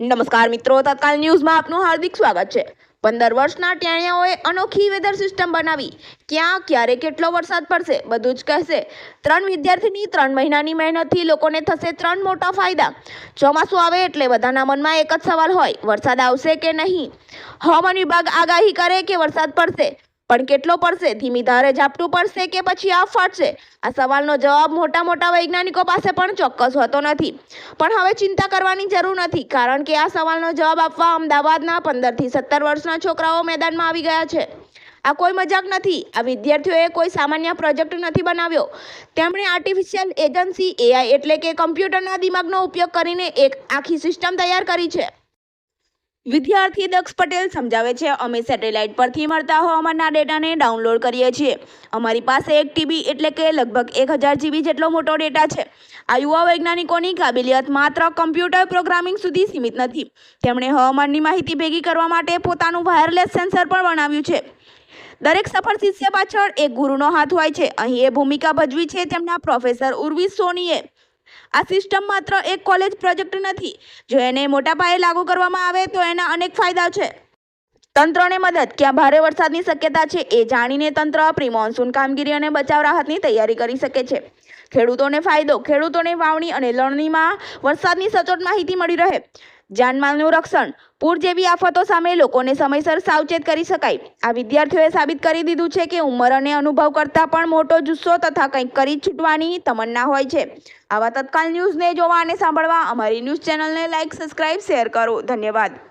નમસ્કાર મિત્રો, તત્કાલ ન્યૂઝમાં આપનું હાર્દિક સ્વાગત છે. પંદર વર્ષના ટેણિયાઓએ અનોખી વેધર સિસ્ટમ બનાવી. ક્યાં, ક્યારે કેટલો વરસાદ પડશે, બધું જ કહેશે. ત્રણ વિદ્યાર્થીની ત્રણ મહિનાની મહેનતથી લોકોને થશે ત્રણ મોટા ફાયદા. ચોમાસું આવે એટલે બધાના મનમાં એક જ સવાલ હોય, વરસાદ આવશે કે નહીં? હવામાન વિભાગ આગાહી કરે કે વરસાદ પડશે? પણ કેટલો પડશે? ધીમી ધારે ઝાપટું પડશે કે પછી આ ફાટશે? આ સવાલનો જવાબ મોટા મોટા વૈજ્ઞાનિકો પાસે પણ ચોક્કસ હોતો નથી. પણ હવે ચિંતા કરવાની જરૂર નથી, કારણ કે આ સવાલનો જવાબ આપવા અમદાવાદના પંદરથી સત્તર વર્ષના છોકરાઓ મેદાનમાં આવી ગયા છે. આ કોઈ મજાક નથી. આ વિદ્યાર્થીઓએ કોઈ સામાન્ય પ્રોજેક્ટ નથી બનાવ્યો. તેમણે આર્ટિફિશિયલ એજન્સી એઆઈ એટલે કે કમ્પ્યુટરના દિમાગનો ઉપયોગ કરીને એક આખી સિસ્ટમ તૈયાર કરી છે. વિદ્યાર્થી દક્ષ પટેલ સમજાવે છે, અમે સેટેલાઇટ પરથી મળતા હવામાનના ડેટાને ડાઉનલોડ કરીએ છીએ. અમારી પાસે એક ટીબી એટલે કે લગભગ એક હજાર જીબી જેટલો મોટો ડેટા છે. આ યુવા વૈજ્ઞાનિકોની કાબિલિયત માત્ર કમ્પ્યુટર પ્રોગ્રામિંગ સુધી સીમિત નથી. તેમણે હવામાનની માહિતી ભેગી કરવા માટે પોતાનું વાયરલેસ સેન્સર પણ બનાવ્યું છે. દરેક સફળ શિષ્ય પાછળ એક ગુરુનો હાથ હોય છે. અહીં એ ભૂમિકા ભજવી છે તેમના પ્રોફેસર ઉર્વી સોનીએ. આ સિસ્ટમ માત્ર એક કોલેજ પ્રોજેક્ટ નથી. જો એને મોટા પાયે લાગુ કરવામાં આવે તો એના અનેક ફાયદા છે. તંત્રને મદદ. ક્યાં ભારે વરસાદની શક્યતા છે એ જાણીને તંત્ર પ્રી મોન્સૂન કામગીરી અને બચાવ રાહતની તૈયારી કરી શકે છે. ખેડૂતોને ફાયદો, ખેડૂતોને વાવણી અને લણણીમાં વરસાદની સચોટ માહિતી મળી રહે. જાનમાલનું રક્ષણ. પૂર જેવી આફતો સામે લોકોને સમયસર સાવચેત કરી શકાય. આ વિદ્યાર્થીઓએ સાબિત કરી દીધું છે કે ઉંમર અને અનુભવ કરતાં પણ મોટો જુસ્સો તથા કંઈક કરી છૂટવાની તમન્ના હોય છે. આવા તત્કાલ ન્યૂઝને જોવા અને સાંભળવા અમારી ન્યૂઝ ચેનલને લાઇક સબસ્ક્રાઇબ, શેર કરો. ધન્યવાદ.